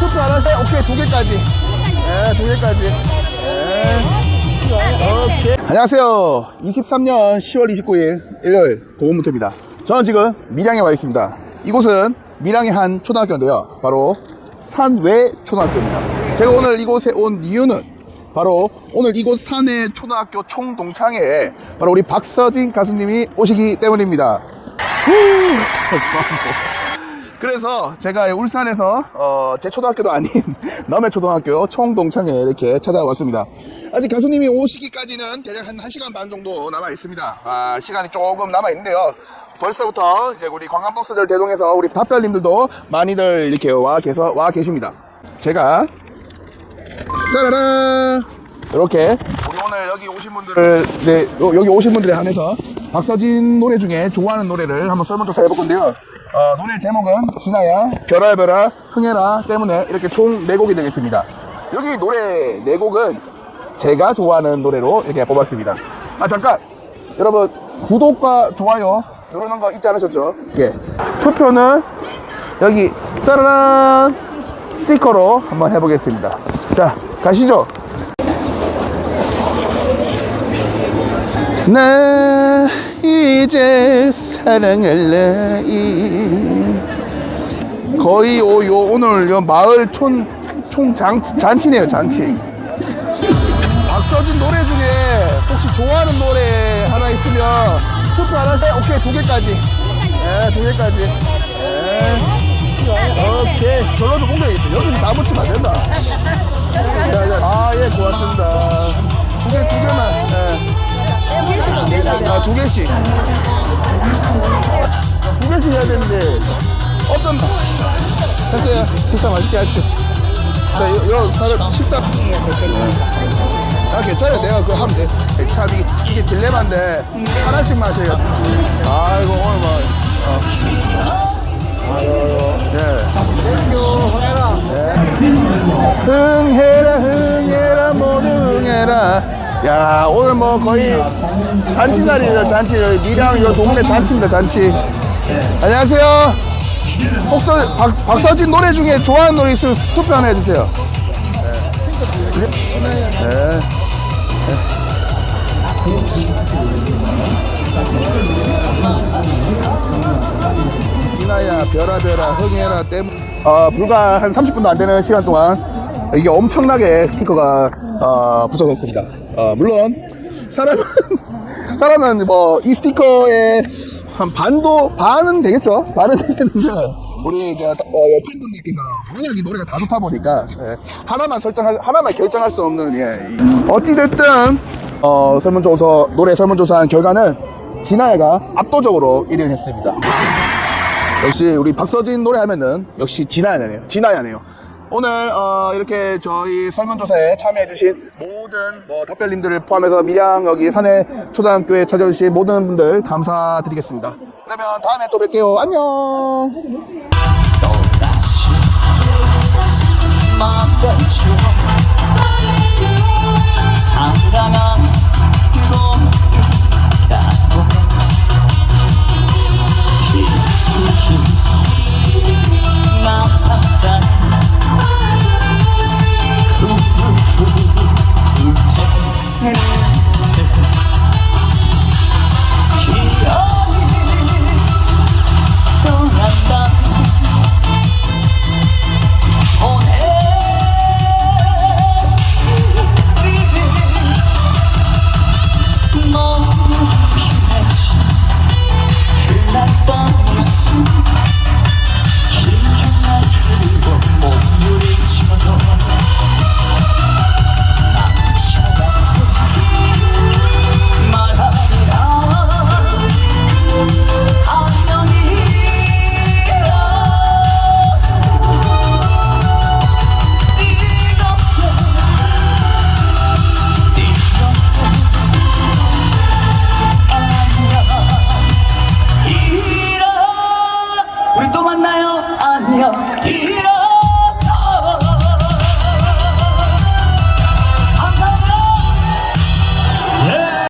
투표 하나씩 오케이 두 개까지. 네, 두 개까지. 네. 오케이. 안녕하세요. 23년 10월 29일 일요일 고군무토입니다. 저는 지금 밀양에 와 있습니다. 이곳은 밀양의 한 초등학교인데요. 바로 산외 초등학교입니다. 제가 오늘 이곳에 온 이유는 바로 오늘 이곳 산의 초등학교 총동창회에 바로 우리 박서진 가수님이 오시기 때문입니다. 후. 그래서 제가 울산에서 어, 제 초등학교도 아닌 남의 초등학교 총동창회 이렇게 찾아왔습니다. 아직 가수님이 오시기까지는 대략 한 1시간 반 정도 남아 있습니다. 아, 시간이 조금 남아 있는데요. 벌써부터 이제 우리 관광버스들 대동해서 우리 답변님들도 많이들 이렇게 와 계서 와 계십니다. 제가 짜라란 이렇게 우리 오늘 여기 오신 분들을 네, 요- 여기 오신 분들에 한해서 박서진 노래 중에 좋아하는 노래를 한번 설문조사 해볼 건데요. 어, 노래 제목은 진아야 별아 별아 흥해라 때문에 이렇게 총 4곡이 되겠습니다. 여기 노래 4곡은 제가 좋아하는 노래로 이렇게 뽑았습니다. 아 잠깐 여러분 구독과 좋아요 누르는 거 잊지 않으셨죠? 예. 투표는 여기 짜라란 스티커로 한번 해보겠습니다. 자, 가시죠. 나 이제 사랑할 나이. 거의 오, 요, 오늘 요 마을 촌, 총 잔치, 잔치네요, 잔치. 박서진 노래 중에 혹시 좋아하는 노래 하나 있으면 투표 하나씩 오케이 두 개까지. 네, 두 개까지. 네. 오케이. 저로도 공개하겠다 여기서 다 붙이면 안 된다. 아예 고맙습니다 아 두 개씩 두 개씩 해야 되는데 어떤 됐어요 식사 맛있게 하십시오 자, 요, 요, 사람 식사. 아, 괜찮아요. 내가 그거 하면 돼. 참, 이게, 이게 딜레마인데, 하나씩 마셔요. 아이고, 오늘 뭐, 어. 아이고, 예. 야, 오늘 뭐 거의 잔치. 여기 미랑, 요 동네 잔치입니다, 잔치. 안녕하세요. 혹서 박, 박서진 노래 중에 좋아하는 노래 있으면 투표 하나 해주세요. 네. 네. 진아야 별아 별아 흥해라 땜. 어, 불과 한 30분도 안 되는 시간 동안 이게 엄청나게 스티커가 어, 붙여졌습니다. 어, 물론 사람은 사람은 뭐 이 스티커에 한 반도 반은 되겠죠. 반은 되겠는데 우리 이제 어, 팬분들께서 워낙 이 노래가 다 좋다 보니까 예, 하나만 설정할 하나만 결정할 수 없는 예, 이- 어찌됐든 어, 설문조사 노래 설문조사한 결과는 진아야가 압도적으로 1위를 했습니다. 역시 우리 박서진 노래 하면은 역시 진아야네요. 진아야네요. 오늘 어, 이렇게 저희 설문조사에 참여해주신 모든 뭐 답변님들을 포함해서 밀양 여기 산해 초등학교에 찾아주신 모든 분들 감사드리겠습니다. 그러면 다음에 또 뵐게요. 안녕. 막던 추억